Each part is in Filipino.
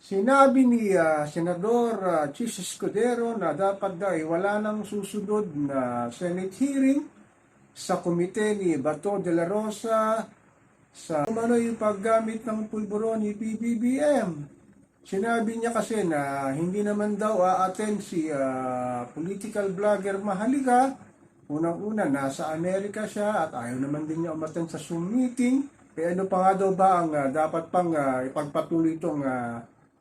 Sinabi ni ah, Senador uh, Chis Escudero na dapat daw ay wala nang susunod na Senate hearing sa komite ni Bato de la Rosa sa ano yung paggamit ng pulburo ni PBBM. Sinabi niya kasi na hindi naman daw a-attend si ah, political vlogger Mahalika. Unang-una, nasa Amerika siya at ayaw naman din niya umattend sa Zoom meeting. Eh ano pa nga daw ba ang ah, dapat pang ah, ipagpatuloy itong ah,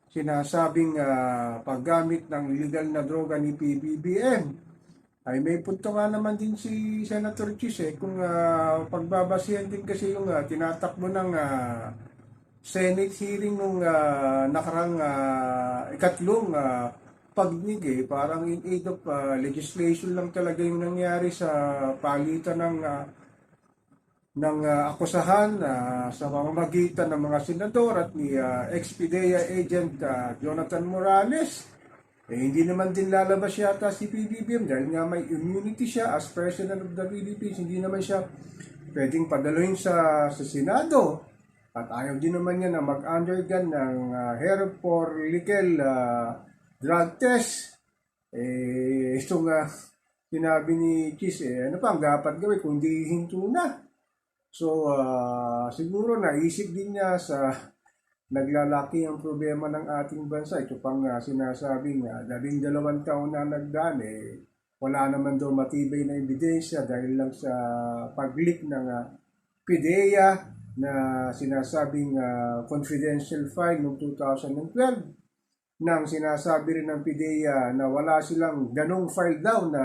sinasabing ah, paggamit ng illegal na droga ni PBBM? Ay may punto nga naman din si Senator Chis eh kung ah, pagbabasihan din kasi yung ah, tinatakbo ng ah, Senate hearing nung ah, nakarang ah, ikatlong ah, pagdinig eh, parang in aid of ah, legislation lang talaga yung nangyari sa palitan ng ah, ng ah, akusahan ah, sa pamamagitan ng mga senador at ni ah, ex-PIDEA agent ah, Jonathan Morales. Eh, hindi naman din lalabas yata si PBBM dahil nga may immunity siya as President of the Philippines. Hindi naman siya pwedeng padaluhin sa, sa Senado. At ayaw din naman niya na mag-undergo ng uh, hair for legal ah, drug test. Eh, ito nga sinabi ni Chis, eh, ano pa ang dapat gawin kung di hinto na. So, ah, siguro naisip din niya sa naglalaki ang problema ng ating bansa. Ito pang uh, sinasabi nga, labing dalawang taon na nagdaan, eh, wala naman daw matibay na ebidensya dahil lang sa pag-leak ng uh, PIDEA na sinasabing ah, confidential file noong 2012 nang sinasabi rin ng PIDEA na wala silang ganong file daw na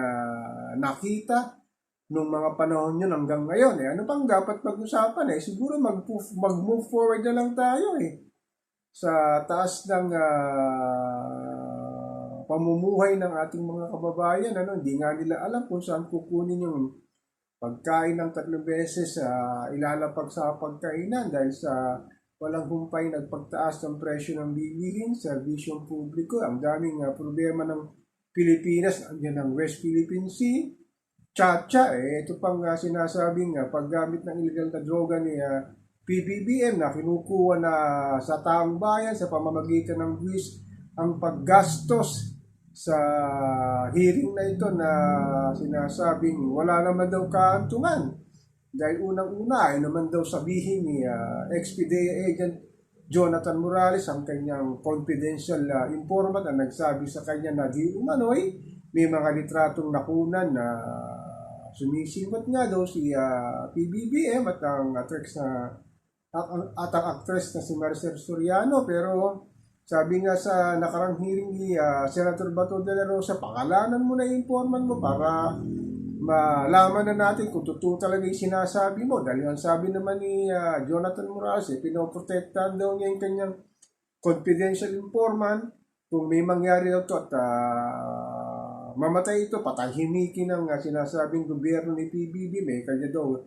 nakita nung mga panahon yun hanggang ngayon. Eh, ano pang dapat pag-usapan? Eh, siguro mag- mag-move forward na lang tayo eh sa taas ng ah, pamumuhay ng ating mga kababayan. Ano, hindi nga nila alam kung saan kukunin yung pagkain ng tatlong beses sa ilalapag sa pagkainan dahil sa walang humpay nagpagtaas ng presyo ng bilihin sa bisyong publiko. Ang daming ah, problema ng Pilipinas, andyan ang West Philippine Sea, Chacha, eh, ito pang uh, sinasabing uh, paggamit ng illegal na droga ni ah, PBBM na kinukuha na sa taong bayan sa pamamagitan ng buwis ang paggastos sa hearing na ito na sinasabing wala naman daw kaantungan. Dahil unang-una ay naman daw sabihin ni ah, ex-PDEA agent Jonathan Morales ang kanyang confidential ah, informant na nagsabi sa kanya na di umano'y may mga litratong nakunan na sumisimot nga daw si ah, PBBM at ang actress na at, ang actress na si Maricel Soriano pero sabi nga sa nakarang hearing ni ah, Senator Bato de la Rosa, pakalanan mo na yung informant mo para malaman na natin kung totoo talaga yung sinasabi mo. Dahil ang sabi naman ni ah, Jonathan Morales, eh, pinoprotektahan daw niya yung kanyang confidential informant kung may mangyari daw to at ah, mamatay ito, patahimikin ang ah, sinasabing gobyerno ni PBB, may kanya daw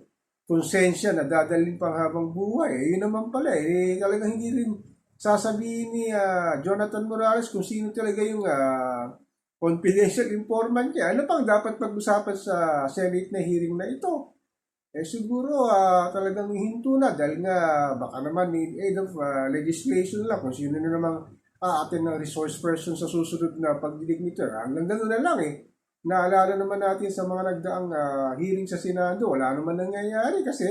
konsensya na dadalhin pang habang buhay. Eh, yun naman pala, eh, talagang hindi rin sasabihin ni ah, Jonathan Morales kung sino talaga yung ah, confidential informant niya. Ano pang dapat pag-usapan sa Senate na hearing na ito? Eh siguro ah, talagang hinto na dahil nga baka naman in aid of ah, legislation lang kung sino na namang aatin ng resource person sa susunod na pagdinig nito. Hanggang ganun na lang eh. Naalala naman natin sa mga nagdaang ah, hearing sa Senado, wala naman nangyayari kasi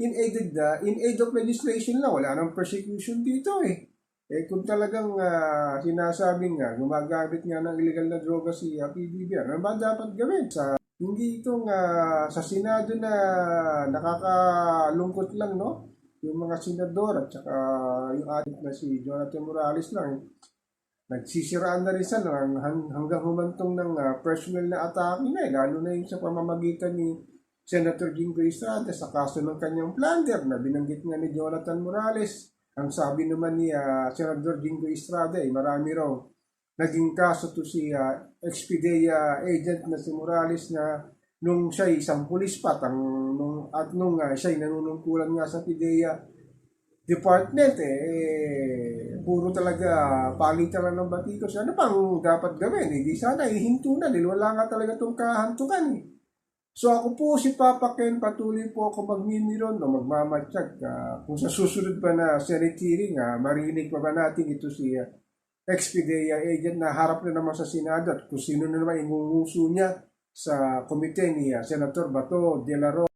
in aid, uh, in aid of legislation lang, wala nang persecution dito eh. Eh kung talagang ah, sinasabing nga, gumagamit nga ng illegal na droga si uh, PBB, ano ba dapat gawin? Sa, hindi itong ah, sa Senado na nakakalungkot lang, no? Yung mga senador at saka yung adik na si Jonathan Morales lang, nagsisiraan na rin sa hang- hanggang humantong ng ah, personal na atake na eh, lalo na yung sa pamamagitan ni Senator Jingo Estrada sa kaso ng kanyang plunder na binanggit nga ni Jonathan Morales. Ang sabi naman ni ah, Senator Jingo Estrada, eh, marami raw naging kaso to si ah, ex-PIDEA agent na si Morales na nung siya isang pulis pa tang, nung, at nung uh, siya nanunungkulan nga sa PIDEA department eh, eh, puro talaga palitan ng batikos. Ano pang dapat gawin? Hindi sana ihinto na dahil wala nga talaga itong kahantungan eh. So ako po si Papa Ken, patuloy po ako magmimiron o magmamatsyag. Ah, kung sa susunod pa na Senate hearing, ah, marinig pa ba natin ito si ah, ex-PDEA agent na harap na naman sa Senado at kung sino na naman ingunguso niya sa komite ni ah, Senator Bato de la Rosa